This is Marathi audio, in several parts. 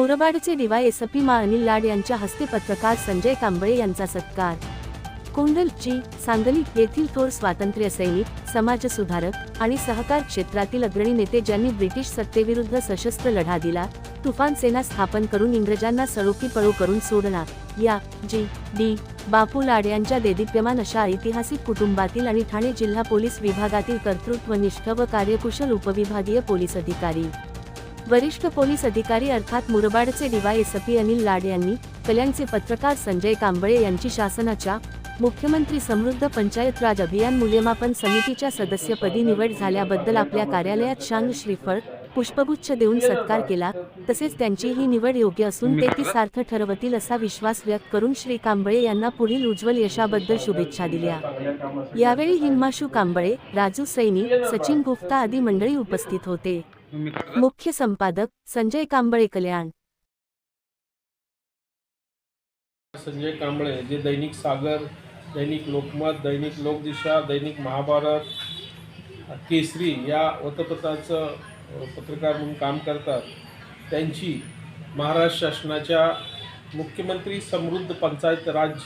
मुरबाडचे डीवायएसपी मा अनिल लाड यांच्या हस्ते पत्रकार संजय कांबळे यांचा सत्कार. कोंडलची सांगली येथील थोर स्वातंत्र्य सैनिक समाजसुधारक आणि सहकार क्षेत्रातील अग्रणी नेते ज्यांनी ब्रिटिश सत्तेविरुद्ध सशस्त्र लढा दिला तुफान सेना स्थापन करून इंग्रजांना सळोकी पळो करून सोडणार. या जी डी बापू लाड यांच्या देदीप्यमान अशा ऐतिहासिक कुटुंबातील आणि ठाणे जिल्हा पोलीस विभागातील कर्तृत्वनिष्ठ व कार्यकुशल उपविभागीय पोलीस अधिकारी. वरिष्ठ पोलीस अधिकारी अर्थात मुरबाडचे डीवायएसपी अनिल लाड यांनी कल्याणचे पत्रकार संजय कांबळे यांची शासनाच्या मुख्यमंत्री समृद्ध पंचायत राज अभियान मूल्यमापन समितीच्या सदस्यपदी निवड झाल्याबद्दल आपल्या कार्यालयात शांग श्रीफळ पुष्पगुच्छ देऊन सत्कार केला तसेच त्यांची ही निवड योग्य असून ते ती सार्थ ठरवतील असा विश्वास व्यक्त करून श्री कांबळे यांना पुढील उज्ज्वल यशाबद्दल शुभेच्छा दिल्या. यावेळी हिमाशू कांबळे राजू सैनी सचिन गुप्ता आदी मंडळी उपस्थित होते. मुख्य संपादक संजय कांबळे कल्याण. संजय कांबळे जे दैनिक सागर दैनिक लोकमत दैनिक लोकदिशा दैनिक महाभारत केसरी या वृत्तपत्राचं पत्रकार म्हणून काम करतात. त्यांची महाराष्ट्र शासनाच्या मुख्यमंत्री समृद्ध पंचायत राज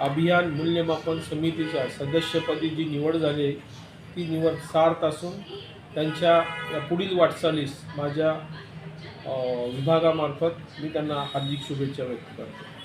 अभियान मूल्यमापन समितीच्या सदस्यपदी जी निवड झाली ती निवड सार्थ असून त्यांच्या या पुढील वाटचालीस माझ्या विभागामार्फत मी त्यांना हार्दिक शुभेच्छा व्यक्त करतो.